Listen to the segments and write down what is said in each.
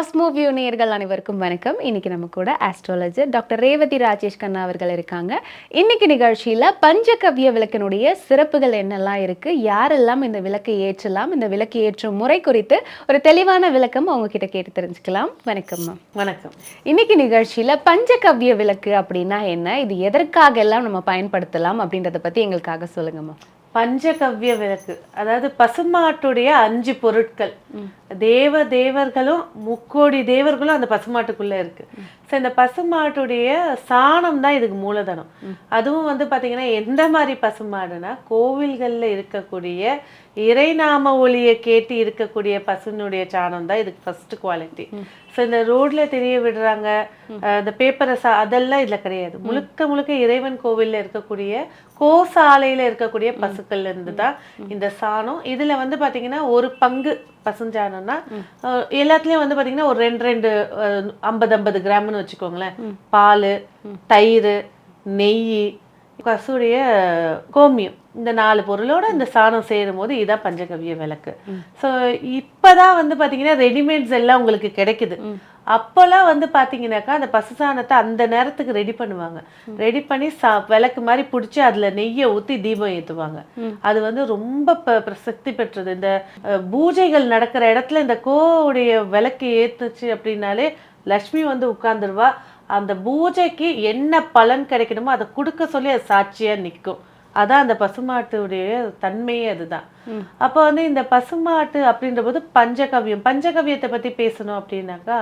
Cosmo view நேயர்கள் அனைவருக்கும் வணக்கம். இன்னைக்கு நம்ம கூட ஆஸ்ட்ராலஜர் டாக்டர் ரேவதி ராஜேஷ் கண்ணா அவர்கள் இருக்காங்க. இன்னைக்கு நிகழ்ச்சியில பஞ்சகவ்ய விளக்கினுடைய சிறப்புகள் என்னெல்லாம் இருக்கு? யாரெல்லாம் இந்த விளக்கை ஏற்றலாம்? இந்த விளக்கு ஏற்றும் முறை குறித்து ஒரு தெளிவான விளக்கம் அவங்க கிட்ட கேட்டு தெரிஞ்சுக்கலாம். வணக்கம் மேம் வணக்கம். இன்னைக்கு நிகழ்ச்சியில பஞ்சகவ்ய விளக்கு அப்படின்னா என்ன? இது எதற்காக எல்லாம் நம்ம பயன்படுத்தலாம் அப்படின்றத பத்தி எங்களுக்காக சொல்லுங்க மேம் பஞ்சகவ்ய விளக்கு. அதாவது பசுமாட்டுடைய அஞ்சு பொருட்கள். தேவ தேவர்களும் முக்கோடி தேவர்களும் அந்த பசுமாட்டுக்குள்ள இருக்கு. ஸோ இந்த பசுமாட்டுடைய சாணம் தான் இதுக்கு மூலதனம். அதுவும் வந்து பாத்தீங்கன்னா எந்த மாதிரி பசுமாடுனா கோவில்கள்ல இருக்கக்கூடிய இறைநாம ஒளியை கேட்டு இருக்கக்கூடிய பசுனுடைய சாணம் தான் இதுக்கு ஃபர்ஸ்ட் குவாலிட்டி ஸோ இந்த ரோட்ல தெரிய விடுறாங்க இந்த பேப்பரை சா அதெல்லாம் இதுல கிடையாது. முழுக்க முழுக்க இறைவன் கோவில்ல இருக்கக்கூடிய கோசாலையில இருக்கக்கூடிய பசுக்கள்ல இருந்து தான் இந்த சாணம். இதுல வந்து பாத்தீங்கன்னா ஒரு பங்கு பசுஞ்சாணம்னா எல்லாத்துலயும் வந்து பாத்தீங்கன்னா ஒரு ரெண்டு ரெண்டு ஐம்பது ஐம்பது கிராம்னு வச்சுக்கோங்களேன். பால் தயிர் நெய் பசுடைய கோமியம் இந்த நாலு பொருளோட இந்த சாணம் சேரும் போது இதான் பஞ்சகவ்ய விளக்கு. ஸோ இப்பதான் வந்து பாத்தீங்கன்னா ரெடிமேட்ஸ் எல்லாம் உங்களுக்கு கிடைக்குது. அப்போல்லாம் வந்து பாத்தீங்கன்னாக்கா அந்த பசு சாணத்தை அந்த நேரத்துக்கு ரெடி பண்ணுவாங்க. ரெடி பண்ணி சா விளக்கு மாதிரி பிடிச்சி அதுல நெய்யை ஊத்தி தீபம் ஏத்துவாங்க. அது வந்து ரொம்ப ப- பிரசித்தி பெற்றது. இந்த பூஜைகள் நடக்கிற இடத்துல இந்த கோவுடைய விளக்கு ஏத்துச்சு அப்படின்னாலே லக்ஷ்மி வந்து உட்கார்ந்துருவா. அந்த பூஜைக்கு என்ன பலன் கிடைக்கணுமோ அதை கொடுக்க சொல்லி அது சாட்சியா நிற்கும். அதான் அந்த பசுமாட்டுடைய தன்மையே அதுதான். அப்போ வந்து இந்த பசுமாட்டு அப்படின்ற போது பஞ்சகவ்யம். பஞ்சகவ்யத்தை பத்தி பேசணும் அப்படின்னாக்கா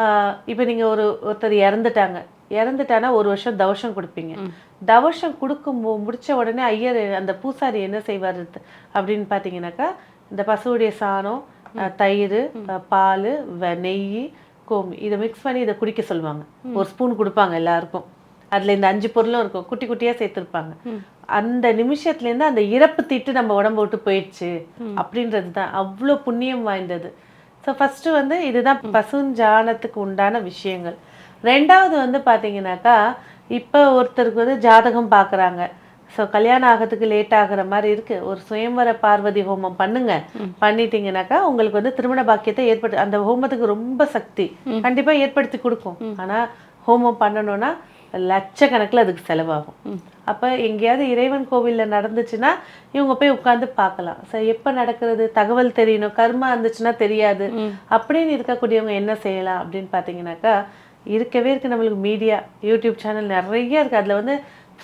ஆஹ் இப்போ நீங்க ஒரு ஒருத்தர் இறந்துட்டாங்க. இறந்துட்டானா ஒரு வருஷம் தவசம் கொடுப்பீங்க. தவசம் கொடுக்கும் முடிச்ச உடனே ஐயர் அந்த பூசாரி என்ன செய்வார் அப்படின்னு பார்த்தீங்கன்னாக்கா இந்த பசுவுடைய சாணம் தயிர் பால் நெய் கோமி இதை மிக்ஸ் பண்ணி இதை குடிக்க சொல்லுவாங்க. ஒரு ஸ்பூன் கொடுப்பாங்க எல்லாருக்கும். அதுல இந்த அஞ்சு பொருளும் இருக்கும். குட்டி குட்டியா சேர்த்துருப்பாங்க. அந்த நிமிஷத்துல இருந்து அந்த இறப்பு தீட்டு நம்ம உடம்ப விட்டு போயிடுச்சு அப்படின்றது தான். அவ்வளோ புண்ணியம் வாய்ந்தது. ஸோ ஃபர்ஸ்ட் வந்து இதுதான் பசுஞ்சாணத்துக்கு உண்டான விஷயங்கள். ரெண்டாவது வந்து பாத்தீங்கன்னாக்கா இப்போ ஒருத்தருக்கு வந்து ஜாதகம் பார்க்குறாங்க ஸோ கல்யாணம் ஆகிறதுக்கு லேட் ஆகுற மாதிரி இருக்கு. ஒரு சுயம்பர பார்வதி ஹோமம் பண்ணுங்க. பண்ணிட்டீங்கன்னாக்கா உங்களுக்கு வந்து திருமண பாக்கியத்தை ஏற்படுத்தி அந்த ஹோமத்துக்கு ரொம்ப சக்தி. கண்டிப்பா ஏற்படுத்தி கொடுக்கும். ஆனா ஹோமம் பண்ணணும்னா லட்சக்கணக்கில் அதுக்கு செலவாகும். அப்ப எங்கேயாவது இறைவன் கோவில்ல நடந்துச்சுன்னா இவங்க போய் உட்கார்ந்து பார்க்கலாம். சரி எப்ப நடக்கிறது? தகவல் தெரியணும். கர்மா இருந்துச்சுன்னா தெரியாது. அப்படின்னு இருக்கக்கூடியவங்க என்ன செய்யலாம் அப்படின்னு பார்த்தீங்கன்னாக்கா இருக்கவே இருக்கு நம்மளுக்கு மீடியா யூடியூப் சேனல் நிறைய இருக்கு. அதுல வந்து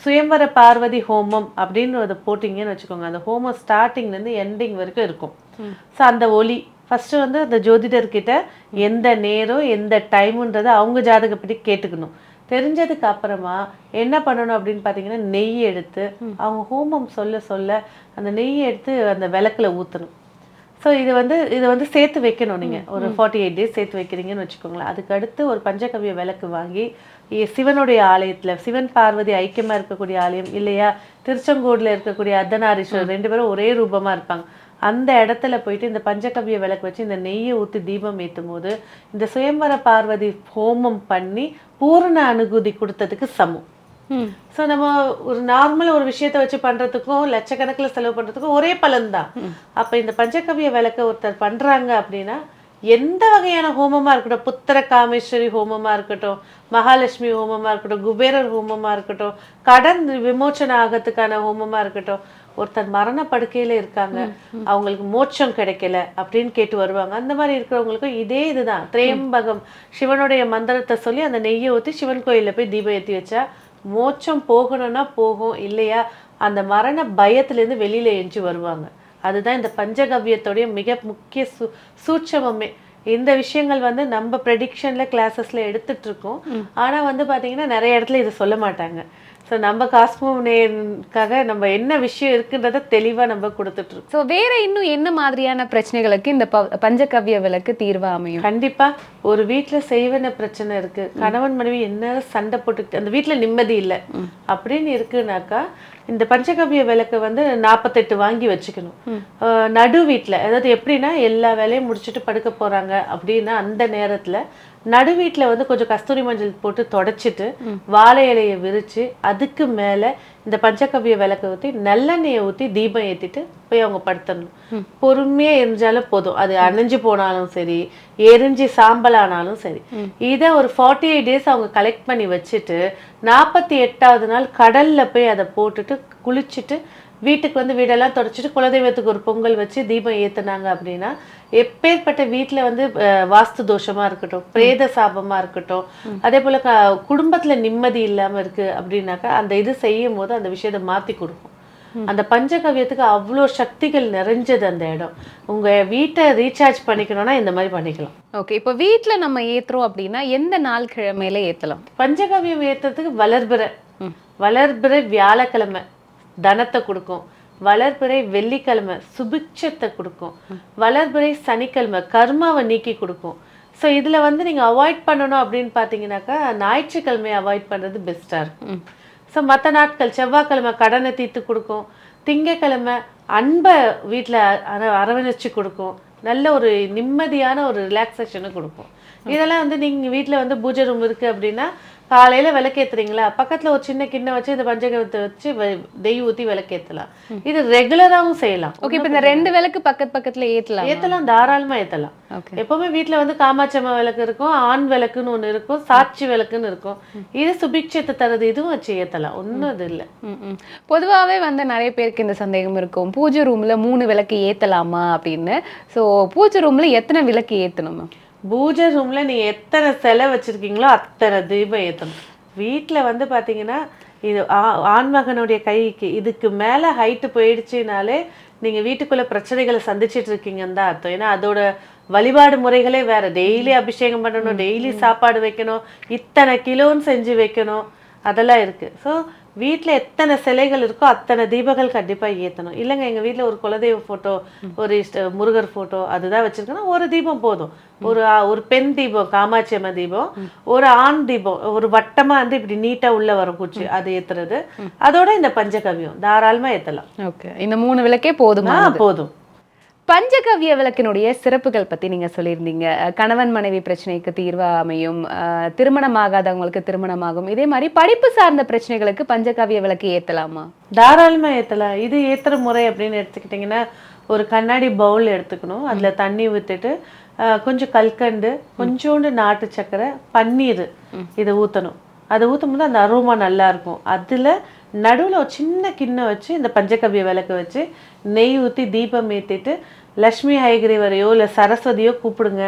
சுயம்பர பார்வதி ஹோமம் அப்படின்னு அதை போட்டிங்கன்னு வச்சுக்கோங்க. அந்த ஹோமம் ஸ்டார்டிங்ல இருந்து எண்டிங் வரைக்கும் இருக்கும். ஸோ அந்த ஒலி ஃபர்ஸ்ட் வந்து அந்த ஜோதிடர்கிட்ட எந்த நேரம் எந்த டைமுன்றதை அவங்க ஜாதகப்படி கேட்டுக்கணும். தெரிஞ்சதுக்கு அப்புறமா என்ன பண்ணணும் அப்படின்னு பார்த்தீங்கன்னா நெய் எடுத்து அவங்க ஹோமம் சொல்ல சொல்ல அந்த நெய் எடுத்து அந்த விளக்குல ஊற்றணும் ஸோ இது வந்து இதை வந்து சேர்த்து வைக்கணும் நீங்கள் ஒரு ஃபார்ட்டி எயிட் டேஸ் சேர்த்து வைக்கிறீங்கன்னு வச்சுக்கோங்களேன். அதுக்கு அடுத்து ஒரு பஞ்சகவ்ய விளக்கு வாங்கி சிவனுடைய ஆலயத்தில் சிவன் பார்வதி ஐக்கியமாக இருக்கக்கூடிய ஆலயம் இல்லையா? திருச்செங்கோடில் இருக்கக்கூடிய அர்த்தநாரீஸ்வரர் ரெண்டு பேரும் ஒரே ரூபமாக இருப்பாங்க. அந்த இடத்துல போயிட்டு இந்த பஞ்சகவ்ய விளக்கு வச்சு இந்த நெய்யை ஊற்றி தீபம் ஏற்றும் போது இந்த சுயம்பர பார்வதி ஹோமம் பண்ணி பூரண அனுகூதி கொடுத்ததுக்கு சமம். ஸோ நம்ம ஒரு நார்மல் ஒரு விஷயத்த வச்சு பண்றதுக்கும் லட்சக்கணக்கில் செலவு பண்றதுக்கும் ஒரே பலன் தான் அப்ப இந்த பஞ்சகவ்ய விளக்க ஒருத்தர் பண்றாங்க அப்படின்னா எந்த வகையான ஹோமமா இருக்கட்டும் புத்திர காமேஸ்வரி ஹோமமா இருக்கட்டும் மகாலட்சுமி ஹோமமா இருக்கட்டும் குபேரர் ஹோமமா இருக்கட்டும் கடன் விமோச்சன ஆகத்துக்கான ஹோமமா இருக்கட்டும் ஒருத்தர் மரண படுக்கையில இருக்காங்க அவங்களுக்கு மோட்சம் கிடைக்கல அப்படின்னு கேட்டு வருவாங்க. அந்த மாதிரி இருக்கிறவங்களுக்கும் இதே இதுதான். திரையம்பகம் சிவனுடைய மந்திரத்தை சொல்லி அந்த நெய்யை ஊற்றி சிவன் கோயில்ல போய் தீபம் ஏற்றி வச்சா மோட்சம் போகணும்னா போகும் இல்லையா? அந்த மரண பயத்திலேருந்து வெளியில எஞ்சி வருவாங்க. அதுதான் இந்த பஞ்சகவ்யத்தோடைய மிக முக்கிய சூ சூட்சமமே. இந்த விஷயங்கள் வந்து நம்ம ப்ரெடிக்ஷன்ல கிளாஸஸ்ல எடுத்துட்டு இருக்கோம். ஆனா வந்து பாத்தீங்கன்னா நிறைய இடத்துல இதை சொல்ல மாட்டாங்க. ஸோ நம்ம காஸ்மோனேக்காக நம்ம என்ன விஷயம் இருக்குன்றத தெளிவா நம்ம கொடுத்துட்டு இருக்கோம் ஸோ வேற இன்னும் என்ன மாதிரியான பிரச்சனைகளுக்கு இந்த ப- பஞ்சகவ்ய விளக்கு தீர்வா அமையும்? கண்டிப்பா. ஒரு வீட்ல செய்வன பிரச்சனை இருக்கு. கணவன் மனைவி என்ன சண்டை போட்டுக்கிட்டு அந்த வீட்ல நிம்மதி இல்ல. அப்படின்னு இருக்குனாக்கா இந்த பஞ்சகவ்ய விளக்கு வந்து நாற்பத்தெட்டு வாங்கி வச்சுக்கணும். நடு வீட்ல அதாவது எப்படின்னா எல்லா வேலையும் முடிச்சுட்டு படுக்க போறாங்க அப்படின்னா அந்த நேரத்துல நடு வீட்டுல வந்து கொஞ்சம் கஸ்தூரி மஞ்சள் போட்டு தொடச்சிட்டு வாழை இலையை விரிச்சு அதுக்கு மேல இந்த பஞ்சகவ்ய விளக்கு ஊத்தி நல்லெண்ணெயை ஊத்தி தீபம் ஏத்திட்டு போய் அவங்க படுத்துடணும். பொறுமையா எரிஞ்சாலும் போதும். அது அணைஞ்சு போனாலும் சரி எரிஞ்சு சாம்பல் ஆனாலும் சரி இதை ஒரு ஃபார்ட்டி எயிட் டேஸ் அவங்க கலெக்ட் பண்ணி வச்சுட்டு நாற்பத்தி எட்டாவது நாள் கடல்ல போய் அதை போட்டுட்டு குளிச்சுட்டு வீட்டுக்கு வந்து வீடெல்லாம் தொடச்சிட்டு குலதெய்வத்துக்கு ஒரு பொங்கல் வச்சு தீபம் ஏத்துனாங்க அப்படின்னா எப்பேற்பட்ட வீட்டில் வந்து வாஸ்து தோஷமா இருக்கட்டும் பிரேத சாபமா இருக்கட்டும் அதே போல க குடும்பத்துல நிம்மதி இல்லாம இருக்கு அப்படின்னாக்கா அந்த இது செய்யும் போது அந்த விஷயத்தை மாத்தி கொடுக்கும். அந்த பஞ்சகவ்யத்துக்கு அவ்வளோ சக்திகள் நிறைஞ்சது அந்த இடம். உங்க வீட்டை ரீசார்ஜ் பண்ணிக்கணும்னா இந்த மாதிரி பண்ணிக்கலாம். ஓகே இப்போ வீட்ல நம்ம ஏத்துறோம் அப்படின்னா எந்த நாள் கிழமையில ஏத்தலாம்? பஞ்சகவ்யம் ஏத்துறதுக்கு வளர்பிறை. வளர்பிறை வியாழக்கிழமை. தனத்தை கொடுக்கும். வளர்பிறை வெள்ளிக்கிழமை சுபிட்சத்தை கொடுக்கும். வளர்பிறை சனிக்கிழமை கர்மாவை நீக்கி கொடுக்கும். ஸோ இதுல வந்து நீங்க அவாய்ட் பண்ணணும் அப்படின்னு பார்த்தீங்கன்னாக்கா ஞாயிற்றுக்கிழமையை அவாய்ட் பண்றது பெஸ்ட்டாக இருக்கும். ஸோ மற்ற நாட்கள் செவ்வாய்க்கிழமை கடனை தீர்த்து கொடுக்கும். திங்கக்கிழமை அன்பை வீட்டில் அர அரவணைச்சு கொடுக்கும். நல்ல ஒரு நிம்மதியான ஒரு ரிலாக்ஸேஷனை கொடுக்கும். இதெல்லாம் வந்து நீங்கள் வீட்டில் வந்து பூஜை ரூம் இருக்குது அப்படின்னா காலையில் விளக்கேத்துறீங்களா? பக்கத்தில் ஒரு சின்ன கிண்ணம் வச்சு இந்த பஞ்சகவத்தை வச்சு வெ- நெய் ஊற்றி விளக்கேற்றலாம் இது ரெகுலராகவும் செய்யலாம். ஓகே இப்போ இந்த ரெண்டு விளக்கு பக்கத்து பக்கத்துல ஏத்தலாம்? ஏற்றலாம் தாராளமாக ஏற்றலாம் எப்பவுமே வீட்டில் வந்து காமாட்சம்மா விளக்கு இருக்கும் ஆண் விளக்குன்னு ஒன்று இருக்கும் சாட்சி விளக்குன்னு இருக்கும். இது சுபிக்ஷத்தை தருது இதுவும் வச்சு ஏற்றலாம் ஒன்றும் இது இல்லை. பொதுவாகவே வந்து நிறைய பேருக்கு இந்த சந்தேகம் இருக்கும். பூஜை ரூம்ல மூணு விளக்கு ஏத்தலாமா அப்படின்னு. ஸோ பூஜை ரூம்ல எத்தனை விளக்கு ஏத்தணும் பூஜை ரூம்ல நீங்க எத்தனை சிலை வச்சிருக்கீங்களோ அத்தனை தீபம் ஏற்றணும் வீட்டில் வந்து பாத்தீங்கன்னா இது ஆண்மகனுடைய கைக்கு இதுக்கு மேல ஹைட்டு போயிடுச்சுனாலே நீங்க வீட்டுக்குள்ள பிரச்சனைகளை சந்திச்சிட்டு இருக்கீங்கன்னு தான் அர்த்தம். ஏன்னா அதோட வழிபாடு முறைகளே வேற. டெய்லி அபிஷேகம் பண்ணணும் டெய்லி சாப்பாடு வைக்கணும் இத்தனை கிலோன்னு செஞ்சு வைக்கணும். அதெல்லாம் இருக்கு. ஸோ வீட்டில் எத்தனை சிலைகள் இருக்கோ அத்தனை தீபங்கள் கண்டிப்பாக ஏற்றணும் இல்லைங்க எங்கள் வீட்டில் ஒரு குலதெய்வ ஃபோட்டோ ஒரு இஷ்ட முருகர் ஃபோட்டோ அதுதான் வச்சிருக்கோன்னா ஒரு தீபம் போதும். ஒரு ஒரு பெண் தீபம் காமாட்சி அம்மா தீபம் ஒரு ஆண் தீபம் ஒரு வட்டமாக வந்து இப்படி நீட்டாக உள்ள வரும் பூச்சி அது ஏற்றுறது அதோட இந்த பஞ்சகவியம் தாராளமாக ஏற்றலாம் ஓகே. இந்த மூணு விளக்கே போதுமா போதும். பஞ்சகவ்ய விளக்கினுடைய சிறப்புகள் பத்தி நீங்க சொல்லியிருந்தீங்க. கணவன் மனைவி பிரச்சனைக்கு தீர்வா அமையும் திருமணமாகாதவங்களுக்கு திருமணமாகும். இதே மாதிரி படிப்பு சார்ந்த பிரச்சனைகளுக்கு பஞ்சகவ்ய விளக்கு ஏத்தலாமா? தாராளமாக ஏற்றலாம் இது ஏற்றுற முறை அப்படின்னு எடுத்துக்கிட்டிங்கன்னா ஒரு கண்ணாடி பவுல் எடுத்துக்கணும். அதில் தண்ணி ஊற்றிட்டு கொஞ்சம் கல்கண்டு கொஞ்சோண்டு நாட்டு சர்க்கரை பன்னீர் இதை ஊற்றணும் அதை ஊற்றும் போது அந்த அரோமா நல்லா இருக்கும். அதில் நடுவில் ஒரு சின்ன கிண்ணம் வச்சு இந்த பஞ்சகவ்ய விளக்கு வச்சு நெய் ஊற்றி தீபம் ஏற்றிட்டு லக்ஷ்மி ஹைகிரீவரையோ இல்லை சரஸ்வதியோ கூப்பிடுங்க.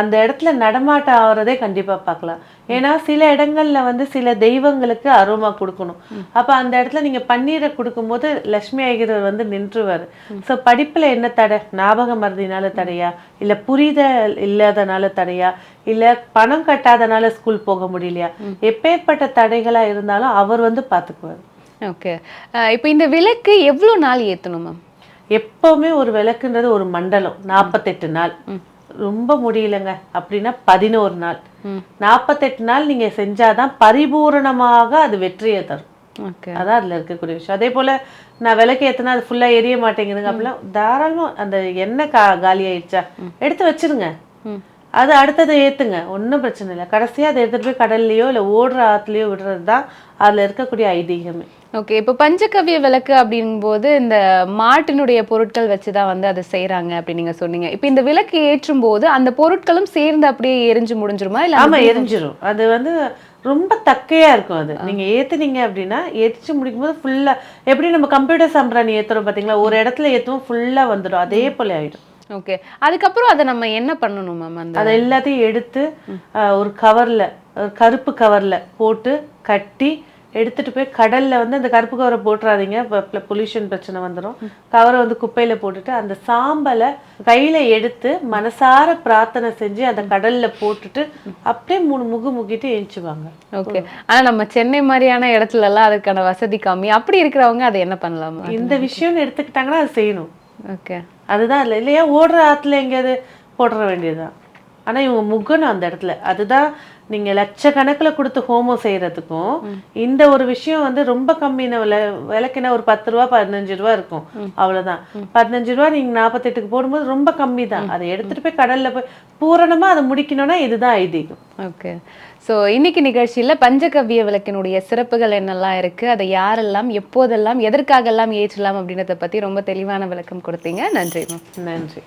அந்த இடத்துல நடமாட்டம் ஆகிறதே கண்டிப்பா பார்க்கலாம் ஏன்னா சில இடங்கள்ல வந்து சில தெய்வங்களுக்கு அரோமா கொடுக்கணும். அப்ப அந்த இடத்துல நீங்க பன்னீரை கொடுக்கும்போது லட்சுமி ஐயர் வந்து நின்றுவார். ஸோ படிப்புல என்ன தடை? ஞாபக மருதினால தடையா? இல்ல புரிதல் இல்லாதனால தடையா? இல்ல பணம் கட்டாதனால ஸ்கூல் போக முடியலையா? எப்பேற்பட்ட தடைகளா இருந்தாலும் அவர் வந்து பார்த்துக்குவார் ஓகே. இப்போ இந்த விளக்கு எவ்வளோ நாள் ஏத்தணும் மேம் எப்பவுமே ஒரு விளக்குன்றது ஒரு மண்டலம். நாற்பத்தெட்டு நாள். ரொம்ப முடியலங்க. அப்படின்னா பதினோரு நாள். நாற்பத்தெட்டு நாள் நீங்க செஞ்சாதான் பரிபூரணமாக அது வெற்றியை தரும். ஓகே. அதான் அதுல இருக்கக்கூடிய விஷயம். அதே போல நான் விளக்கு ஏத்துனா அது ஃபுல்லா எரிய மாட்டேங்குதுங்க. அப்படிலாம் தாராளமா அந்த எண்ணெய் கா காலி ஆயிடுச்சா? எடுத்து வச்சிருங்க. அது அடுத்ததை ஏத்துங்க. ஒன்றும் பிரச்சனை இல்லை. கடைசியா அதை எடுத்துட்டு போய் கடல்லையோ இல்லை ஓடுற ஆத்துலயோ விடுறது தான் அதுல இருக்கக்கூடிய ஐதீகமே. ஓகே இப்போ பஞ்சகவ்ய விளக்கு அப்படிங்கும்போது இந்த மாட்டினுடைய பொருட்கள் வச்சு தான் வந்து அதை செய்றாங்க அப்படி நீங்க சொன்னீங்க. இப்போ இந்த விளக்கு ஏற்றும் போது அந்த பொருட்களும் சேர்ந்து அப்படியே எரிஞ்சு முடிஞ்சிருமா? இல்ல ஆமா எரிஞ்சிரும். அது வந்து ரொம்ப தக்கையா இருக்கும் அது. நீங்க ஏத்துனீங்க அப்படின்னா ஏத்திச்சு முடிக்கும் போது ஃபுல்லா எப்படி நம்ம கம்ப்யூட்டர் சாம்பிராணி ஏத்துறோம் பாத்தீங்களா? ஒரு இடத்துல ஏத்துவோம் ஃபுல்லா வந்துடும் அதே போல ஆயிடும். ஓகே அதுக்கப்புறம் அதை நம்ம என்ன பண்ணணும் மேம் அந்த அதை எல்லாத்தையும் எடுத்து ஒரு கவர்ல ஒரு கருப்பு கவர்ல போட்டு கட்டி எடுத்துட்டு போய் கடல்ல வந்து அந்த கருப்பு கவரை போட்டுறாதீங்க. பொல்யூஷன் பிரச்சனை வந்துடும் கவரை வந்து குப்பையில போட்டுட்டு அந்த சாம்பலை கையில எடுத்து மனசார பிரார்த்தனை செஞ்சு அந்த கடல்ல போட்டுட்டு அப்படியே மூணு முகு முகிட்டு எழுச்சுவாங்க ஓகே. ஆனா நம்ம சென்னை மாதிரியான இடத்துல எல்லாம் அதுக்கான வசதி கம்மி. அப்படி இருக்கிறவங்க அதை என்ன பண்ணலாமா? இந்த விஷயம்னு எடுத்துக்கிட்டாங்கன்னா அது செய்யணும். ஓகே. அதுதான் இல்லை இல்லையா ஓடுற ஆத்துல எங்கேயாவது போட்டுற வேண்டியதுதான். ஆனா இவங்க முகணும் அந்த இடத்துல. அதுதான் நீங்க லட்சக்கணக்கில் கொடுத்து ஹோமம் செய்யறதுக்கும் இந்த ஒரு விஷயம் வந்து ரொம்ப கம்மியான விலை விலைக்குன்னா ஒரு பத்து ரூபா பதினஞ்சு ரூபா இருக்கும். அவ்வளவுதான். பதினஞ்சு ரூபா நீங்க நாற்பத்தெட்டுக்கு போடும்போது ரொம்ப கம்மி தான் அதை எடுத்துட்டு போய் கடல்ல போய் பூரணமா அதை முடிக்கணும்னா இதுதான் ஐதீகம். ஓகே. ஸோ இன்னைக்கு நிகழ்ச்சியில் பஞ்சகவ்ய விளக்கினுடைய சிறப்புகள் என்னெல்லாம் இருக்கு? அதை யாரெல்லாம் எப்போதெல்லாம் எதற்காகெல்லாம் ஏற்றலாம் அப்படின்றத பற்றி ரொம்ப தெளிவான விளக்கம் கொடுத்தீங்க. நன்றி மேம். நன்றி.